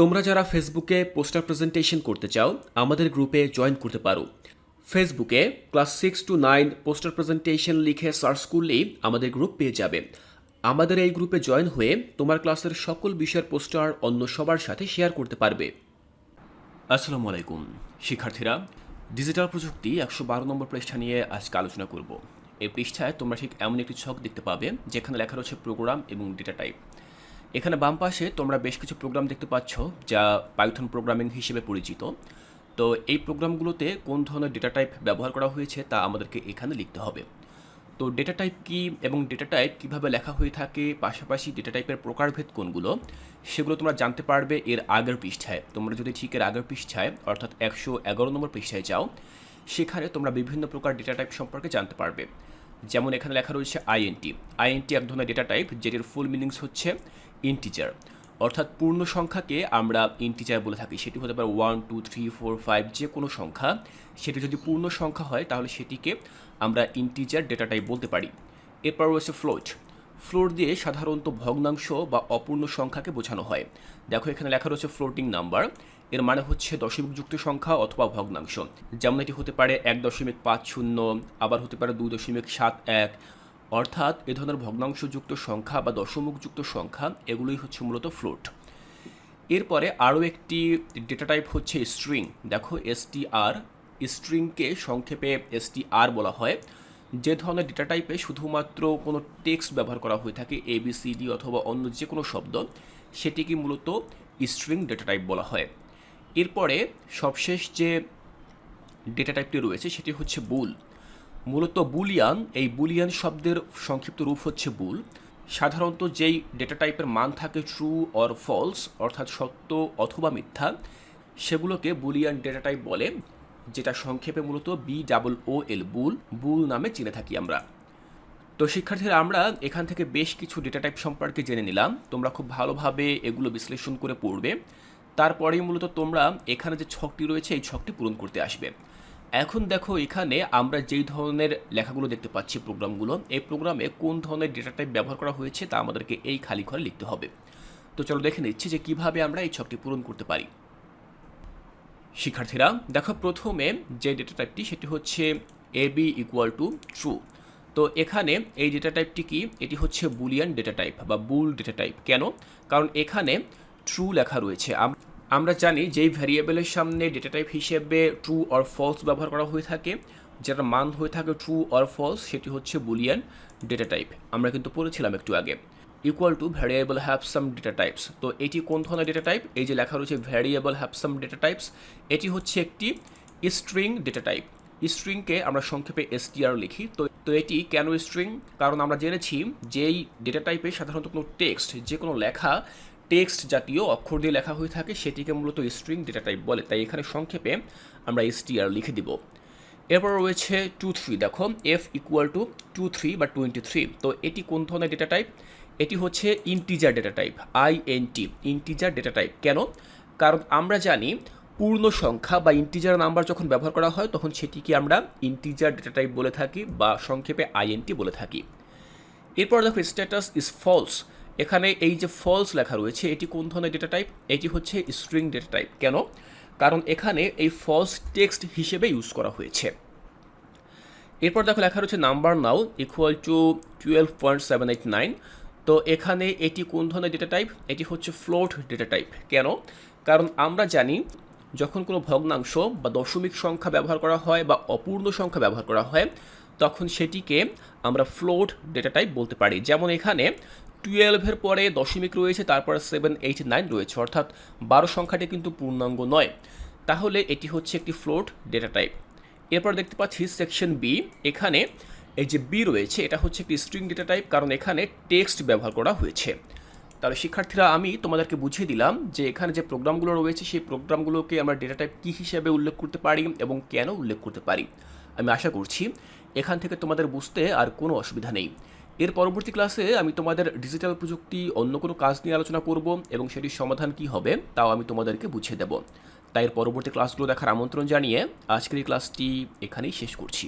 তোমরা যারা ফেসবুকে পোস্টার প্রেজেন্টেশন করতে চাও, আমাদের গ্রুপে জয়েন করতে পারো। ফেসবুকে class six to nine poster presentation লিখে সার্চ করলেই আমাদের গ্রুপ পেয়ে যাবে। আমাদের এই গ্রুপে জয়েন হয়ে তোমার ক্লাসের সকল বিষয়ের পোস্টার অন্য সবার সাথে শেয়ার করতে পারবে। আসসালামু আলাইকুম। শিক্ষার্থীরা ডিজিটাল প্রযুক্তি একশো বারো নম্বর পৃষ্ঠা নিয়ে আজকে আলোচনা করব। এই পৃষ্ঠায় তোমরা ঠিক এমন একটি ছক দেখতে পাবে, যেখানে লেখা রয়েছে প্রোগ্রাম এবং ডেটা টাইপ এখানে বাম পাশে তোমরা বেশ কিছু প্রোগ্রাম দেখতে পাচ্ছ যা পাইথন প্রোগ্রামিং হিসেবে পরিচিত। তো এই প্রোগ্রামগুলোতে কোন ধরনের ডেটা টাইপ ব্যবহার করা হয়েছে তা আমাদেরকে এখানে লিখতে হবে। তো ডেটা টাইপ কী এবং ডেটা টাইপ কীভাবে লেখা হয়ে থাকে, পাশাপাশি ডেটা টাইপের প্রকারভেদ কোনগুলো, সেগুলো তোমরা জানতে পারবে এর আগের পৃষ্ঠায়। তোমরা যদি ঠিক এর আগের পৃষ্ঠায়, অর্থাৎ একশো এগারো নম্বর পৃষ্ঠায় যাও, সেখানে তোমরা বিভিন্ন প্রকার ডেটা টাইপ সম্পর্কে জানতে পারবে। যেমন এখানে লেখা রয়েছে আইএনটি আইএনটি এক ধরনের ডেটা টাইপ যেটির ফুল মিনিংস হচ্ছে ইন্টিজার অর্থাৎ পূর্ণ সংখ্যাকে আমরা ইন্টিজার বলে থাকি। সেটি হতে পারে one two three four five যে কোনো সংখ্যা। সেটি যদি পূর্ণ সংখ্যা হয়, তাহলে সেটিকে আমরা ইন্টিজার ডেটা টাইপ বলতে পারি। এরপর রয়েছে ফ্লোট ফ্লোর দিয়ে সাধারণত ভগ্নাংশ বা অপূর্ণ সংখ্যাকে বোঝানো হয়। দেখো, এখানে লেখা রয়েছে ফ্লোটিং নাম্বার এর মানে হচ্ছে দশমিকযুক্ত সংখ্যা অথবা ভগ্নাংশ। যেমন এটি হতে পারে এক দশমিক পাঁচ শূন্য, আবার হতে পারে দুই দশমিক সাত এক। অর্থাৎ এ ধরনের ভগ্নাংশযুক্ত সংখ্যা বা দশমিকযুক্ত সংখ্যা, এগুলোই হচ্ছে মূলত ফ্লোট এরপরে আরও একটি ডেটা টাইপ হচ্ছে স্ট্রিং দেখো এসটিআর স্ট্রিংকে সংক্ষেপে এসটিআর বলা হয়। যে ধরনের ডেটা টাইপে শুধুমাত্র কোনো টেক্সট ব্যবহার করা হয়ে থাকে এবিসিডি অথবা অন্য যে কোনো শব্দ, সেটিকে মূলত স্ট্রিং ডেটা টাইপ বলা হয়। এরপরে সবশেষ যে ডেটা টাইপটি রয়েছে, সেটি হচ্ছে বুল মূলত বুলিয়ান এই বুলিয়ান শব্দের সংক্ষিপ্ত রূপ হচ্ছে বুল সাধারণত যেই ডেটা টাইপের মান থাকে ট্রু অর ফলস অর্থাৎ সত্য অথবা মিথ্যা, সেগুলোকে বুলিয়ান ডেটা টাইপ বলে। যেটা সংক্ষেপে মূলত B double O L bool bool নামে চিনে থাকি আমরা। তো শিক্ষার্থীরা, আমরা এখান থেকে বেশ কিছু ডেটা টাইপ সম্পর্কে জেনে নিলাম। তোমরা খুব ভালোভাবে এগুলো বিশ্লেষণ করে পড়বে। তারপরেই মূলত তোমরা এখানে যে ছকটি রয়েছে, এই ছকটি পূরণ করতে আসবে। এখন দেখো, এখানে আমরা যেই ধরনের লেখাগুলো দেখতে পাচ্ছি প্রোগ্রামগুলো, এই প্রোগ্রামে কোন ধরনের ডেটা টাইপ ব্যবহার করা হয়েছে তা আমাদেরকে এই খালি ঘরে লিখতে হবে। তো চলো দেখে নিচ্ছি যে কীভাবে আমরা এই ছকটি পূরণ করতে পারি। শিক্ষার্থীরা, দেখো প্রথমে যে ডেটা টাইপটি সেটি হচ্ছে A B equal to true তো এখানে এই ডেটা টাইপটি কি? এটি হচ্ছে বুলিয়ান ডেটা টাইপ বা বুল ডেটা টাইপ কেন? কারণ এখানে ট্রু লেখা রয়েছে। আমরা জানি যেই ভ্যারিয়েবলের সামনে ডেটা টাইপ হিসেবে ট্রু অর ফলস ব্যবহার করা হয়ে থাকে। যেটা মান হয়ে থাকে ট্রু অর ফলস সেটি হচ্ছে বুলিয়ান ডেটা টাইপ আমরা কিন্তু পড়েছিলাম একটু আগে। Equal to variable have some data types তো এটি কোন ধরনের ডেটা টাইপ এই যে লেখা রয়েছে variable have some data types এটি হচ্ছে একটি স্ট্রিং ডেটা টাইপ স্ট্রিংকে আমরা সংক্ষেপে এসটিআর লিখি। তো তো এটি কেন স্ট্রিং কারণ আমরা জেনেছি যেই ডেটা টাইপে সাধারণত কোনো টেক্সট যে কোনো লেখা টেক্সট জাতীয় অক্ষর দিয়ে লেখা হয়ে থাকে, সেটিকে মূলত স্ট্রিং ডেটা টাইপ বলে। তাই এখানে সংক্ষেপে আমরা এসটিআর লিখে দিব। এরপর রয়েছে টু থ্রি দেখো F equal to two three বা টোয়েন্টি থ্রি তো এটি কোন ধরনের ডেটা টাইপ এটি হচ্ছে integer data type I N T integer data type কেন? কারণ আমরা জানি পূর্ণ সংখ্যা বা ইন্টিজার নাম্বার যখন ব্যবহার করা হয়, তখন সেটিকে আমরা ইন্টিজার ডেটা টাইপ বলে থাকি বা সংক্ষেপে আইএনটি বলে থাকি। এরপর দেখো স্ট্যাটাস ইজ ফলস এখানে এই যে ফলস লেখা রয়েছে, এটি কোন ধরনের ডেটা টাইপ এটি হচ্ছে স্ট্রিং ডেটা টাইপ কেন? কারণ এখানে এই ফলস টেক্সট হিসেবে ইউজ করা হয়েছে। এরপর দেখো, লেখা রয়েছে number now equal to twelve point seven eight nine তো এখানে এটি কোন ধরনের ডেটা টাইপ এটি হচ্ছে ফ্লোট ডেটা টাইপ কেন? কারণ আমরা জানি যখন কোনো ভগ্নাংশ বা দশমিক সংখ্যা ব্যবহার করা হয় বা অপূর্ণ সংখ্যা ব্যবহার করা হয়, তখন সেটিকে আমরা ফ্লোট ডেটা টাইপ বলতে পারি। যেমন এখানে টুয়েলভের পরে দশমিক রয়েছে, তারপরে সেভেন এইট নাইন রয়েছে। অর্থাৎ বারো সংখ্যাটি কিন্তু পূর্ণাঙ্গ নয়। তাহলে এটি হচ্ছে একটি ফ্লোট ডেটা টাইপ এরপর দেখতে পাচ্ছি সেকশন বি এখানে এই যে বি রয়েছে, এটা হচ্ছে একটি স্ট্রিং ডেটা টাইপ কারণ এখানে টেক্সট ব্যবহার করা হয়েছে। তাহলে শিক্ষার্থীরা, আমি তোমাদেরকে বুঝিয়ে দিলাম যে এখানে যে প্রোগ্রামগুলো রয়েছে, সেই প্রোগ্রামগুলোকে আমরা ডেটা টাইপ কী হিসেবে উল্লেখ করতে পারি এবং কেন উল্লেখ করতে পারি। আমি আশা করছি এখান থেকে তোমাদের বুঝতে আর কোনো অসুবিধা নেই। এর পরবর্তী ক্লাসে আমি তোমাদের ডিজিটাল প্রযুক্তি, অন্য কোনো কাজ নিয়ে আলোচনা করব এবং সেটির সমাধান কি হবে, তাও আমি তোমাদেরকে বুঝিয়ে দেব। তাই এর পরবর্তী ক্লাসগুলো দেখার আমন্ত্রণ জানিয়ে আজকের এই ক্লাসটি এখানেই শেষ করছি।